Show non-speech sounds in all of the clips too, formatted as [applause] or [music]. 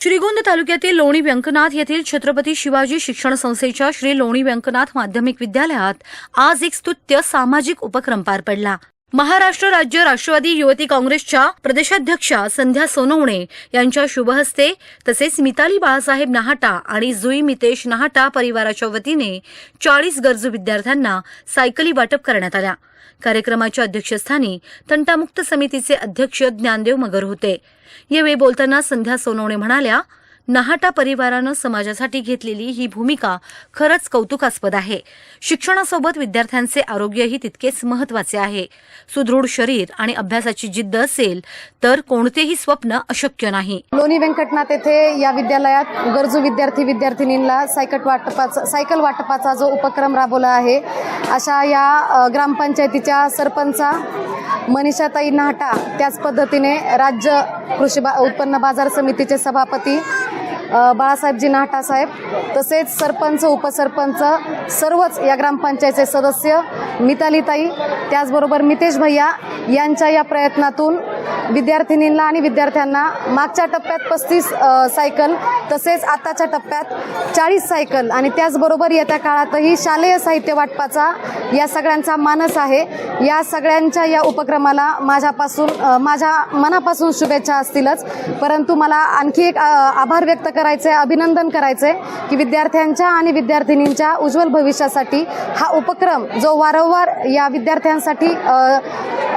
श्रीगोंद तालुक्यातील लोणी व्यंकनाथ येथील छत्रपती शिवाजी शिक्षण संस्थेच्या श्री लोणी व्यंकनाथ माध्यमिक विद्यालयात आज एक स्तुत्य सामाजिक उपक्रम पार पडला. महाराष्ट्र राज्य राष्ट्रवादी युवती काँग्रेसच्या प्रदेशाध्यक्षा संध्या सोनवणे यांच्या शुभहस्ते तसेच मिताली बाळासाहेब नहाटा आणि जुई मितेश नहाटा परिवाराच्या वतीने चाळीस गरजू विद्यार्थ्यांना सायकली वाटप करण्यात आल्या. कार्यक्रमाच्या अध्यक्षस्थानी तंटामुक्त समितीचे अध्यक्ष ज्ञानदेव मगर होते. यावेळी बोलताना संध्या सोनवणे म्हणाल्या नहाटा परिवारानं समाजासाठी घेतलेली ही भूमिका खरंच कौतुकास्पद आहे. शिक्षणासोबत विद्यार्थ्यांचे आरोग्यही तितकेच महत्त्वाचे आहे. सुदृढ शरीर आणि अभ्यासाची जिद्द असेल तर कोणतेही स्वप्न अशक्य नाही. लोणी व्यंकटनाथ येथे या विद्यालयात गरजू विद्यार्थी विद्यार्थिनींना सायकल वाटपाचा सायकल वाटपाचा जो उपक्रम राबवला आहे अशा या ग्रामपंचायतीच्या सरपंचा मनीषाताई नाहटा त्याच पद्धतीने राज्य कृषी बा उत्पन्न बाजार समितीचे सभापती बाळासाहेबजी नाटासाहेब तसेच सरपंच उपसरपंच सर्वच या ग्रामपंचायतचे सदस्य मितालीताई त्याचबरोबर मितेश भैया यांच्या या प्रयत्नातून विद्यार्थिनींना आणि विद्यार्थ्यांना मागच्या टप्प्यात पस्तीस सायकल तसेच आताच्या टप्प्यात चाळीस सायकल आणि त्याचबरोबर येत्या काळातही शालेय साहित्य वाटपाचा या सगळ्यांचा मानस आहे. या सगळ्यांच्या या उपक्रमाला माझ्यापासून माझ्या मनापासून शुभेच्छा असतीलच. परंतु मला आणखी एक आभार व्यक्त करायचे अभिनंदन करायचे की विद्यार्थ्यांच्या आणि विद्यार्थिनींच्या उज्ज्वल भविष्यासाठी हा उपक्रम जो वारंवार या विद्यार्थ्यांसाठी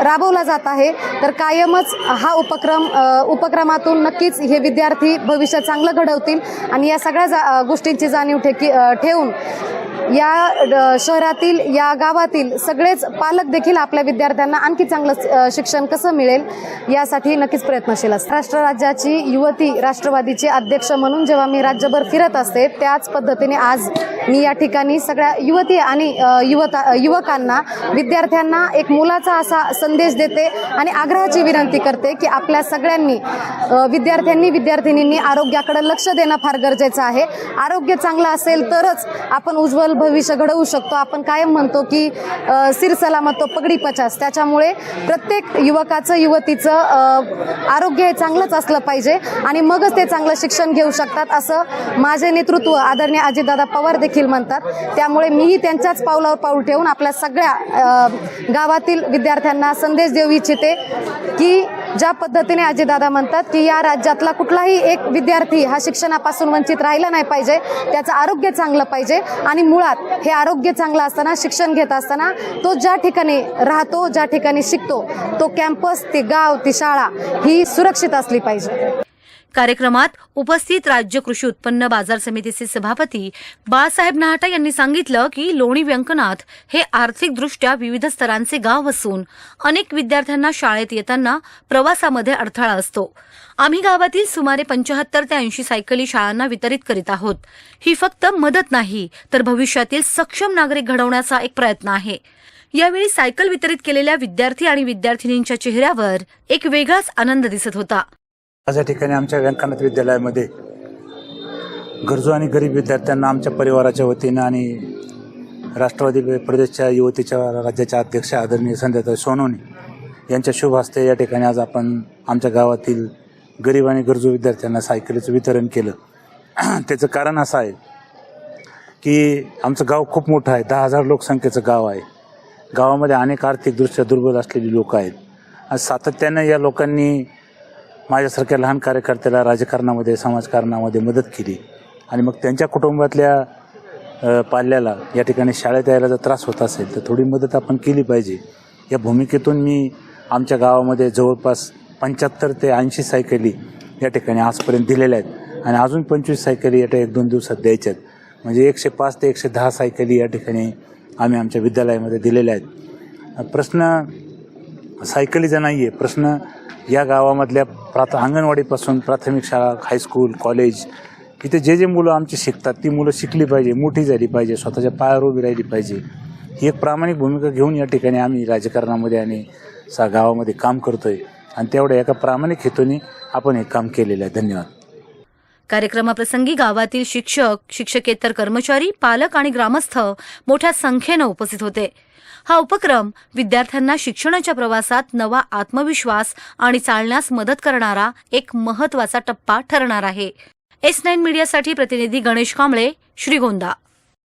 राबवला जात आहे. तर कायमच हा उपक्रम उपक्रमातून नक्कीच हे विद्यार्थी भविष्य चांगलं घडवतील. आणि या सगळ्या जा गोष्टींची जाणीव ठेकी ठेवून या शहरातील या गावातील सगळेच पालक देखील आपल्या विद्यार्थ्यांना आणखी चांगलं शिक्षण कसं मिळेल यासाठी नक्कीच प्रयत्नशील असतात. राष्ट्र राज्याची युवती राष्ट्रवादीचे अध्यक्ष म्हणून जेव्हा मी राज्यभर फिरत असते त्याच पद्धतीने आज मी या ठिकाणी सगळ्या युवती आणि युवता युवकांना विद्यार्थ्यांना एक मुलाचा असा संदेश देते आणि आग्रहाची विनंती करते की आपल्या सगळ्यांनी विद्यार्थ्यांनी विद्यार्थिनींनी आरोग्याकडे लक्ष देणं फार गरजेचं आहे. आरोग्य चांगलं असेल तरच आपण उज्ज्वल भविष्य घडवू शकतो. आपण कायम म्हणतो की अ, सिर सलामत तो पगडी पचास. त्याच्यामुळे प्रत्येक युवकाचं युवतीचं आरोग्य हे चांगलंच असलं पाहिजे आणि मगच ते चांगलं शिक्षण घेऊ शकतात असं माझे नेतृत्व आदरणीय अजितदादा पवार देखील म्हणतात. त्यामुळे मीही त्यांच्याच पावलावर पाऊल ठेवून आपल्या सगळ्या गावातील विद्यार्थ्यांना संदेश देऊ इच्छिते की ज्या पद्धतीने अजितदादा म्हणतात की या राज्यातला कुठलाही एक विद्यार्थी हा शिक्षणापासून वंचित राहिला नाही पाहिजे त्याचं आरोग्य चांगलं पाहिजे आणि मुळात हे आरोग्य चांगलं असताना शिक्षण घेत असताना तो ज्या ठिकाणी राहतो ज्या ठिकाणी शिकतो तो कॅम्पस ती गाव ती शाळा ही सुरक्षित असली पाहिजे. कार्यक्रमात उपस्थित राज्य कृषी उत्पन्न बाजार समितीचे सभापती बाळासाहेब नहाटा यांनी सांगितलं की लोणी व्यंकनाथ हे आर्थिकदृष्ट्या विविध स्तरांचे गाव असून अनेक विद्यार्थ्यांना शाळेत येताना प्रवासामध्ये अडथळा असतो. आम्ही गावातील सुमारे पंचाहत्तर ते ऐंशी सायकली शाळांना वितरित करीत आहोत. ही फक्त मदत नाही तर भविष्यातील सक्षम नागरिक घडवण्याचा एक प्रयत्न आहे. यावेळी सायकल वितरित केलेल्या विद्यार्थी आणि विद्यार्थिनींच्या चेहऱ्यावर एक वेगळाच आनंद दिसत होता. आज या ठिकाणी आमच्या व्यंकनाथ विद्यालयामध्ये गरजू आणि गरीब विद्यार्थ्यांना आमच्या परिवाराच्या वतीनं आणि राष्ट्रवादी प्रदेशच्या युवतीच्या राज्याच्या अध्यक्ष आदरणीय संध्याताई सोनवणे यांच्या शुभ हस्ते या ठिकाणी आज आपण आमच्या गावातील गरीब आणि गरजू विद्यार्थ्यांना सायकलीचं वितरण केलं. [clears throat] त्याचं कारण असं आहे की आमचं गाव खूप मोठं आहे. दहा हजार लोकसंख्येचं गाव आहे. गावामध्ये अनेक आर्थिकदृष्ट्या दुर्बल असलेली लोक आहेत. आज सातत्यानं या लोकांनी माझ्यासारख्या लहान कार्यकर्त्याला राजकारणामध्ये समाजकारणामध्ये मदत केली. आणि मग त्यांच्या कुटुंबातल्या पाल्याला या ठिकाणी शाळेत यायला जर त्रास होत असेल तर थोडी मदत आपण केली पाहिजे. या भूमिकेतून मी आमच्या गावामध्ये जवळपास पंच्याहत्तर ते ऐंशी सायकली या ठिकाणी आजपर्यंत दिलेल्या आहेत. आणि अजून पंचवीस सायकली या एक दोन दिवसात द्यायच्या आहेत. म्हणजे एकशे पाच ते एकशे दहा सायकली या ठिकाणी आम्ही आमच्या विद्यालयामध्ये दिलेल्या आहेत. प्रश्न सायकलीचा नाही आहे प्रश्न या गावामधल्या प्राथ अंगणवाडीपासून प्राथमिक शाळा हायस्कूल कॉलेज इथे जे जे मुलं आमची शिकतात ती मुलं शिकली पाहिजे मोठी झाली पाहिजे स्वतःच्या पायावर उभी राहिली पाहिजे. ही एक प्रामाणिक भूमिका घेऊन या ठिकाणी आम्ही राजकारणामध्ये आणि सा गावामध्ये काम करतोय. आणि तेवढ्या एका प्रामाणिक हेतूने आपण हे काम केलेलं आहे. धन्यवाद. कार्यक्रमाप्रसंगी गावातील शिक्षक शिक्षकेतर कर्मचारी पालक आणि ग्रामस्थ मोठ्या संख्येनं उपस्थित होते. हा उपक्रम विद्यार्थ्यांना शिक्षणाच्या प्रवासात नवा आत्मविश्वास आणि चालण्यास मदत करणारा एक महत्त्वाचा टप्पा ठरणार आहे. एस नाईन मीडियासाठी प्रतिनिधी गणेश कांबळे श्रीगोंदा.